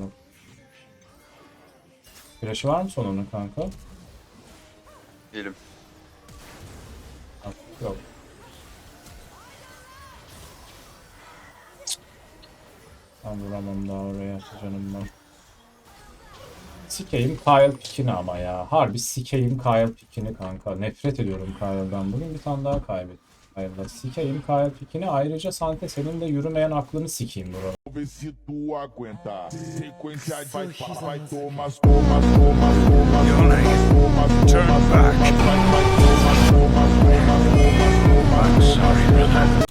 bak. Flash'ı var mı sonunun kanka? Değilim. Yok. Ben vuramam daha oraya canım ben. Sikeyim Kyle Pick'ini ama ya. Harbi sikeyim Kyle Pick'ini kanka. Nefret ediyorum Kyle'dan. Bugün bir tane daha kaybettim. Kyle'da. Sikeyim Kyle Pick'ini. Ayrıca Sante senin de yürümeyen aklını sikeyim bro. ver se tu aguenta. Sequência de vai, vai, tomas, tomas, tomas, tomas, tomas, tomas, tomas, vai, vai, tomas, tomas, tomas, tomas, tomas, tomas.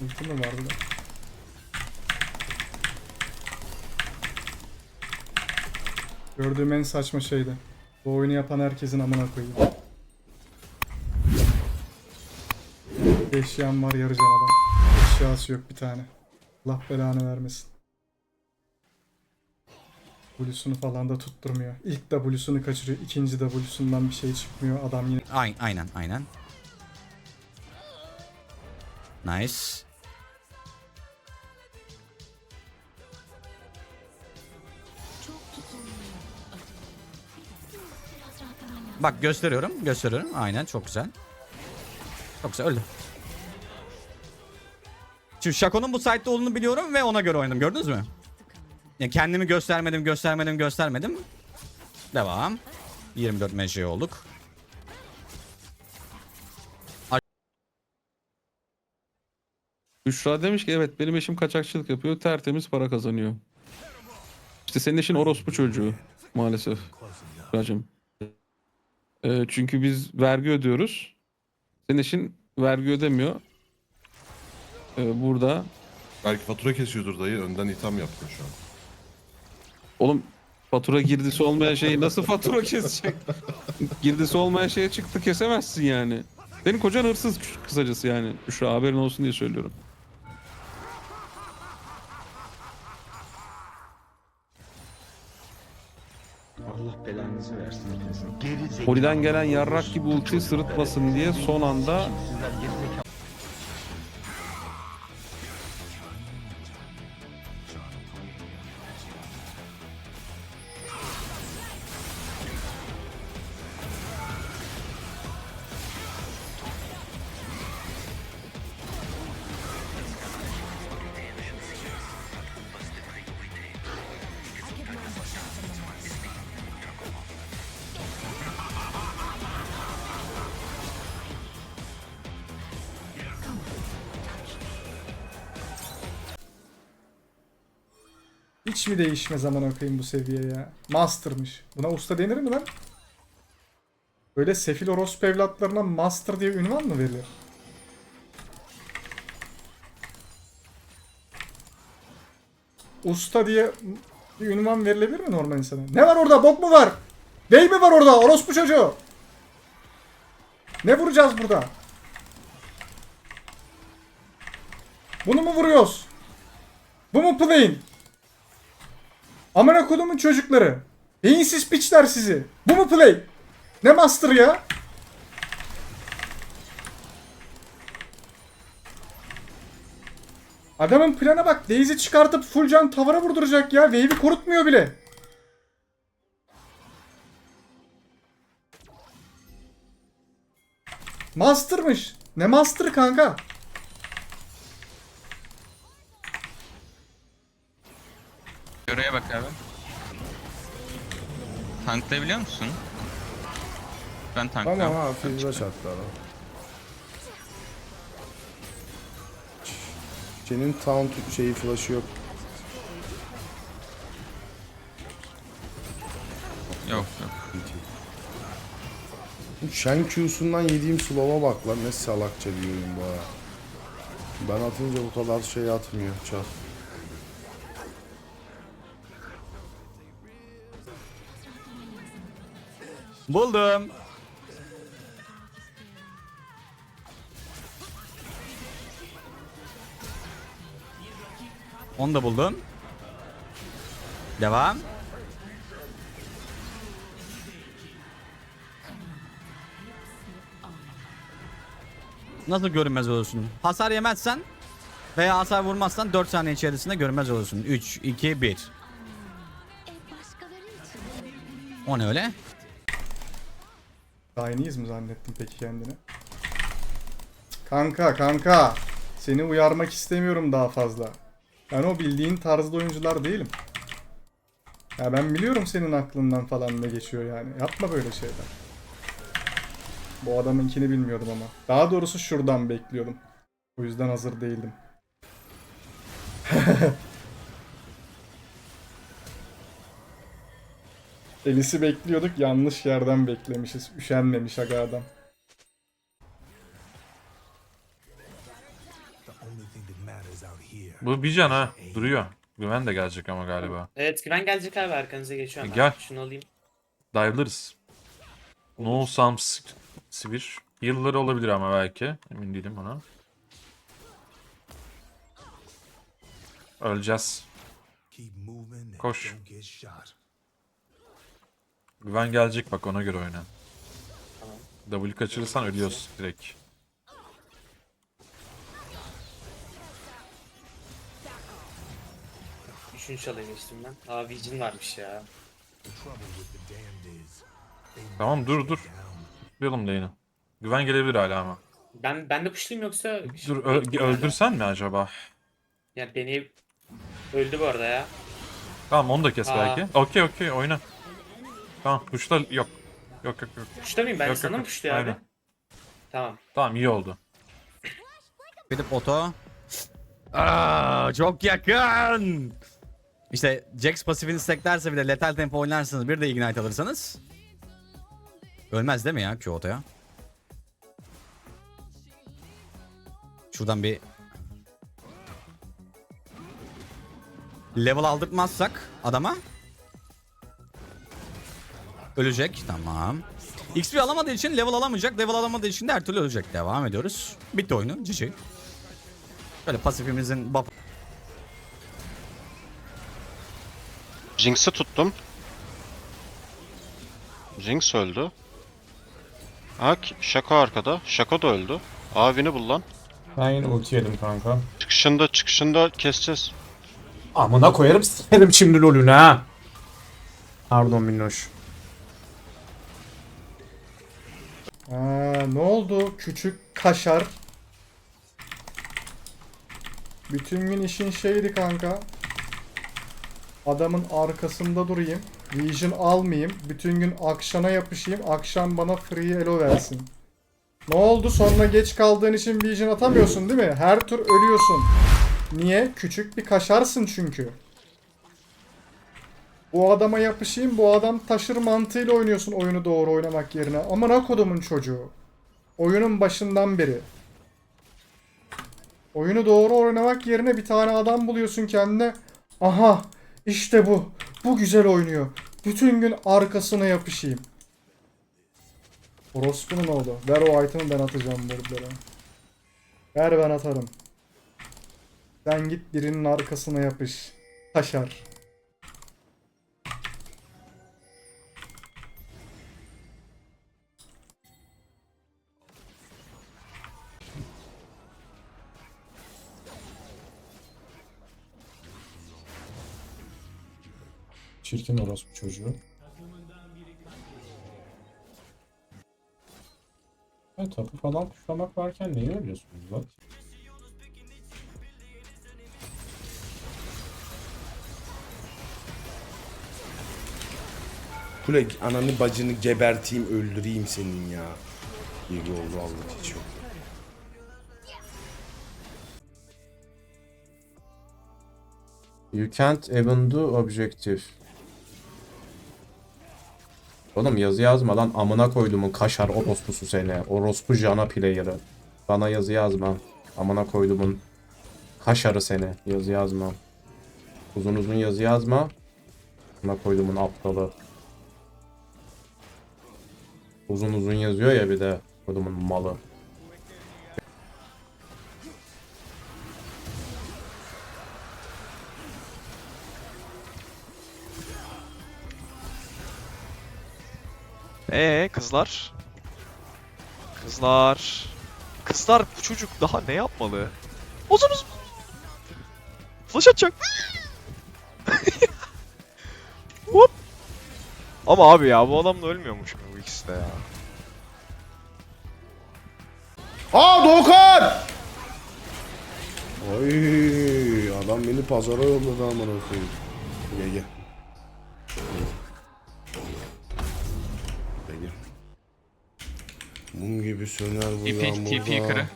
Muito melhor, né? Gördüğüm en saçma şeydi. Bu oyunu yapan herkesin amına koyayım. Eşyam var yarı canavar. Eşyası yok bir tane. Allah belanı vermesin. W'sunu falan da tutturmuyor. İlk W'sunu kaçırıyor. ikinci W'sundan bir şey çıkmıyor. Adam yine Aynen aynen. Nice. Bak gösteriyorum, gösteriyorum. Aynen çok güzel. Çok güzel öldü. Şimdi Shaco'nun bu site'de olduğunu biliyorum ve ona göre oynadım. Gördünüz mü? Ya kendimi göstermedim, göstermedim, göstermedim. Devam. 24 meşe olduk. Büşra demiş ki evet benim eşim kaçakçılık yapıyor tertemiz para kazanıyor. İşte senin eşin orospu çocuğu maalesef. Büşra'cığım. Ee, çünkü biz vergi ödüyoruz. Senin eşin vergi ödemiyor. Ee, burada Belki fatura kesiyordur dayı. Önden itham yapıyor şu an. oğlum fatura girdisi olmayan şeyi nasıl fatura kesecek? girdisi olmayan şeye çıktı kesemezsin yani. Senin kocan hırsız kısacası yani. Büşra haberin olsun diye söylüyorum. Belanızı versin. Poliden gelen yarrak gibi ulti sırıtmasın diye son anda hiç mi değişmez zaman okuyayım bu seviye ya. Master'mış. Buna usta denir mi lan? Böyle sefil orospu evlatlarına master diye ünvan mı verilir? Usta diye bir ünvan verilebilir mi normal insana? Ne var orada? Bok mu var? Bey mi var orada? Orospu çocuğu. Ne vuracağız burada? Bunu mu vuruyoruz? Bu mu play'in? Amına kodumun çocukları. Beyinsiz piçler sizi. Bu mu play? Ne master ya? Adamın plana bak. Daisy çıkartıp full can tavara vurduracak ya. Wave'i korutmuyor bile. Master'mış. Ne master kanka? Oraya bak abi. Tanklayabiliyor musun? Ben tanklıyorum. Tamam abi fizle çarptı adam. Senin taunt şeyi flash'ı yok. Yok yok. Bu Shen Q'sundan yediğim slow'a bak lan ne salakça bir oyun bu ha. Ben atınca bu kadar şey atmıyor çar. Buldum. Onu da buldum. Devam. Nasıl görünmez olursun? Hasar yemezsen veya hasar vurmazsan 4 saniye içerisinde görünmez olursun. 3, 2, 1. O ne öyle? Chinese mi zannettin peki kendini? Kanka kanka. Seni uyarmak istemiyorum daha fazla. Ben o bildiğin tarzda oyuncular değilim. Ya ben biliyorum senin aklından falan ne geçiyor yani. Yapma böyle şeyler. Bu adamınkini bilmiyordum ama. Daha doğrusu şuradan bekliyordum. O yüzden hazır değildim. Elis'i bekliyorduk yanlış yerden beklemişiz. Üşenmemiş aga adam. Bu bir can ha. Duruyor. Güven de gelecek ama galiba. Evet güven gelecek abi arkanıza geçiyorum. E, gel. Şunu alayım. Dive'larız. No Sams Sivir. Heal'ları olabilir ama belki. Emin değilim ona. Öleceğiz. Koş. Güven gelecek bak ona göre oyna. W kaçırırsan ölüyoruz direkt. Çalaya geçtim ben. Aa Vision varmış ya. Tamam dur dur. Tutmayalım lane'i. Güven gelebilir hala ama. Ben ben de kuşluyum yoksa... Dur ö- öldürsen mi acaba? Yani beni öldü bu arada ya. Tamam onu da kes Aa. belki. Okey okey oyna. Tamam kuşlar yok. Yok yok yok. Kuşta mıyım ben? Yok, Sana yok, mı yok. kuşluyor abi? Aynen. Tamam. Tamam iyi oldu. Gidip oto. Aa, çok yakın. İşte Jax pasifini steklerse bir de letal tempo oynarsınız bir de ignite alırsanız. Ölmez değil mi ya Q otoya? Şuradan bir level aldırtmazsak adama ölecek. Tamam. XP alamadığı için level alamayacak. Level alamadığı için de her türlü ölecek. Devam ediyoruz. Bitti oyunu. GG. Böyle pasifimizin buff Jinx'i tuttum. Jinx öldü. Ha Şako arkada. Şako da öldü. Abini bul lan. Ben yine ulti yedim kanka. Çıkışında çıkışında keseceğiz. Amına koyarım sikerim şimdi lolünü ha. Pardon minnoş. Ne oldu küçük kaşar? Bütün gün işin şeydi kanka. Adamın arkasında durayım. Vision almayayım. Bütün gün akşana yapışayım. Akşam bana free elo versin. Ne oldu? Sonra geç kaldığın için Vision atamıyorsun değil mi? Her tur ölüyorsun. Niye? Küçük bir kaşarsın çünkü. Bu adama yapışayım, bu adam taşır mantığıyla oynuyorsun oyunu doğru oynamak yerine. Amına kodumun çocuğu. Oyunun başından beri. Oyunu doğru oynamak yerine bir tane adam buluyorsun kendine. Aha işte bu. Bu güzel oynuyor. Bütün gün arkasına yapışayım. Orospu'nun oğlu. Ver o item'ı ben atacağım burada. Ver ben atarım. Sen git birinin arkasına yapış. Taşar. Çirkin orospu çocuğu. Ya tapu falan kuşlamak varken neyi ölüyorsunuz lan? Kule ananı bacını geberteyim öldüreyim senin ya. İyi oldu Allah hiç yok. You can't even do objective. Oğlum yazı yazma lan amına koyduğumun kaşar orospusu seni. Orospu jana player'ı. Bana yazı yazma. Amına koyduğumun kaşarı seni. Yazı yazma. Uzun uzun yazı yazma. Amına koyduğumun aptalı. Uzun uzun yazıyor ya bir de. Koyduğumun malı. Ee kızlar? Kızlar. Kızlar bu çocuk daha ne yapmalı? Bozunuz. Flash atacak. Hop. Ama abi ya bu adam da ölmüyormuş bu ikisi ya. Aa Doğukan! Oy adam beni pazara yolladı aman koyayım. Gel. Gel gibi söner bu TP. TP yukarı.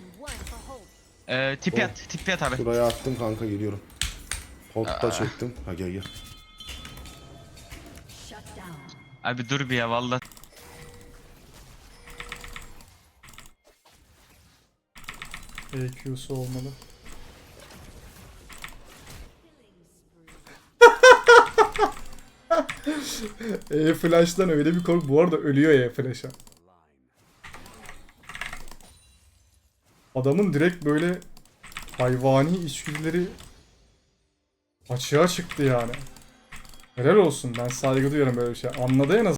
Ee, tipi at, tipi at abi. Şuraya attım kanka geliyorum. Hotta çektim. Ha gel gel. Abi dur bir ya valla. EQ'su olmalı. E flash'tan öyle bir korku. Bu arada ölüyor E flash'a. Adamın direkt böyle hayvani içgüdüleri açığa çıktı yani. Helal olsun ben saygı duyuyorum böyle bir şey. Anladı en az.